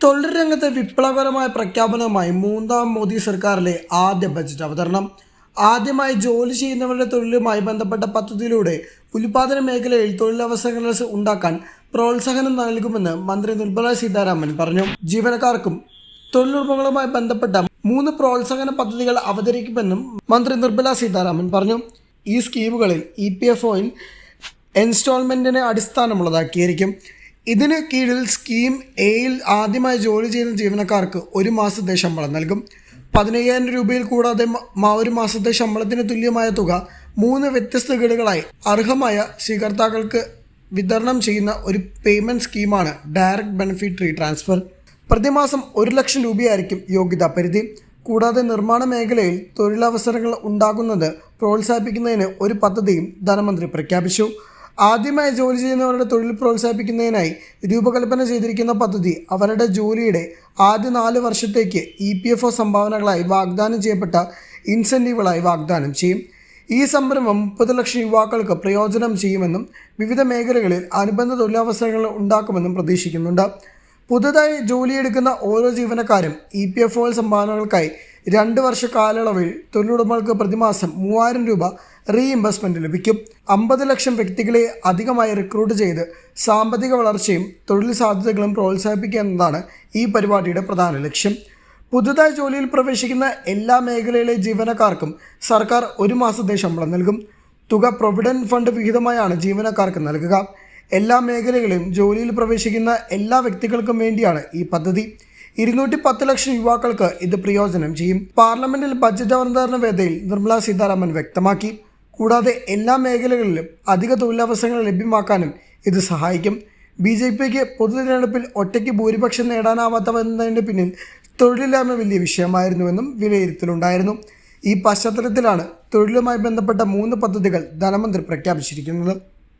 തൊഴിൽ രംഗത്തെ വിപ്ലവകരമായ പ്രഖ്യാപനവുമായി മൂന്നാം മോദി സർക്കാരിലെ ആദ്യ ബജറ്റ് അവതരണം. ആദ്യമായി ജോലി ചെയ്യുന്നവരുടെ തൊഴിലുമായി ബന്ധപ്പെട്ട പദ്ധതിയിലൂടെ ഉൽപാദന മേഖലയിൽ തൊഴിലവസരങ്ങൾ ഉണ്ടാക്കാൻ പ്രോത്സാഹനം നൽകുമെന്ന് മന്ത്രി നിർമ്മല സീതാരാമൻ പറഞ്ഞു. ജീവനക്കാർക്കും തൊഴിലുറപ്പുകളുമായി ബന്ധപ്പെട്ട മൂന്ന് പ്രോത്സാഹന പദ്ധതികൾ അവതരിക്കുമെന്നും മന്ത്രി നിർമ്മല സീതാരാമൻ പറഞ്ഞു. ഈ സ്കീമുകളിൽ ഇ പി എഫ് ഒയിൽ ഇൻസ്റ്റാൾമെന്റിനെ അടിസ്ഥാനമുള്ളതാക്കിയിരിക്കും. ഇതിന് കീഴിൽ സ്കീം എയിൽ ആദ്യമായി ജോലി ചെയ്യുന്ന ജീവനക്കാർക്ക് ഒരു മാസത്തെ ശമ്പളം നൽകും. പതിനയ്യായിരം രൂപയിൽ കൂടാതെ ഒരു മാസത്തെ ശമ്പളത്തിന് തുല്യമായ തുക മൂന്ന് വ്യത്യസ്ത ഗഡുകളായി അർഹമായ സ്വീകർത്താക്കൾക്ക് വിതരണം ചെയ്യുന്ന ഒരു പേയ്മെന്റ് സ്കീമാണ് ഡയറക്റ്റ് ബെനിഫിറ്റ് റീ ട്രാൻസ്ഫർ. പ്രതിമാസം ഒരു ലക്ഷം രൂപയായിരിക്കും യോഗ്യതാ പരിധി. കൂടാതെ നിർമ്മാണ മേഖലയിൽ തൊഴിലവസരങ്ങൾ ഉണ്ടാകുന്നത് പ്രോത്സാഹിപ്പിക്കുന്നതിന് ഒരു പദ്ധതിയും ധനമന്ത്രി പ്രഖ്യാപിച്ചു. ആദ്യമായി ജോലി ചെയ്യുന്നവരുടെ തൊഴിൽ പ്രോത്സാഹിപ്പിക്കുന്നതിനായി രൂപകൽപ്പന ചെയ്തിരിക്കുന്ന പദ്ധതി അവരുടെ ജോലിയുടെ ആദ്യ നാല് വർഷത്തേക്ക് ഇ പി എഫ് ഒ സംഭാവനകളായി വാഗ്ദാനം ചെയ്യപ്പെട്ട ഇൻസെന്റീവുകളായി വാഗ്ദാനം ചെയ്യും. ഈ സംരംഭം മുപ്പത് ലക്ഷം യുവാക്കൾക്ക് പ്രയോജനം ചെയ്യുമെന്നും വിവിധ മേഖലകളിൽ അനുബന്ധ തൊഴിലവസരങ്ങൾ ഉണ്ടാക്കുമെന്നും പ്രതീക്ഷിക്കുന്നുണ്ട്. പുതുതായി ജോലിയെടുക്കുന്ന ഓരോ ജീവനക്കാരും ഇ പി എഫ് ഒ സംഭാവനകൾക്കായി രണ്ട് വർഷ കാലയളവിൽ തൊഴിലുടമകൾക്ക് പ്രതിമാസം മൂവായിരം രൂപ റീഇംബേഴ്സ്മെന്റ് ലഭിക്കും. അമ്പത് ലക്ഷം വ്യക്തികളെ അധികമായി റിക്രൂട്ട് ചെയ്ത് സാമ്പത്തിക വളർച്ചയും തൊഴിൽ സാധ്യതകളും പ്രോത്സാഹിപ്പിക്കുക എന്നതാണ് ഈ പരിപാടിയുടെ പ്രധാന ലക്ഷ്യം. പുതുതായി ജോലിയിൽ പ്രവേശിക്കുന്ന എല്ലാ മേഖലയിലെ ജീവനക്കാർക്കും സർക്കാർ ഒരു മാസത്തെ ശമ്പളം നൽകും. തുക പ്രൊവിഡന്റ് ഫണ്ട് വിഹിതമായാണ് ജീവനക്കാർക്ക് നൽകുക. എല്ലാ മേഖലകളിലും ജോലിയിൽ പ്രവേശിക്കുന്ന എല്ലാ വ്യക്തികൾക്കും വേണ്ടിയാണ് ഈ പദ്ധതി. ഇരുന്നൂറ്റി പത്ത് ലക്ഷം യുവാക്കൾക്ക് ഇത് പ്രയോജനം ചെയ്യും. പാർലമെന്റിൽ ബജറ്റ് അവതരണ വേദിയിൽ നിർമ്മല സീതാരാമൻ വ്യക്തമാക്കി. കൂടാതെ എല്ലാ മേഖലകളിലും അധിക തൊഴിലവസരങ്ങൾ ലഭ്യമാക്കാനും ഇത് സഹായിക്കും. ബി ജെ പിക്ക് പൊതു തിരഞ്ഞെടുപ്പിൽ ഒറ്റയ്ക്ക് ഭൂരിപക്ഷം നേടാനാവാത്തവെന്നതിന്റെ പിന്നിൽ തൊഴിലില്ലായ്മ വലിയ വിഷയമായിരുന്നുവെന്നും വിലയിരുത്തലുണ്ടായിരുന്നു. ഈ പശ്ചാത്തലത്തിലാണ് തൊഴിലുമായി ബന്ധപ്പെട്ട മൂന്ന് പദ്ധതികൾ ധനമന്ത്രി പ്രഖ്യാപിച്ചിരിക്കുന്നത്.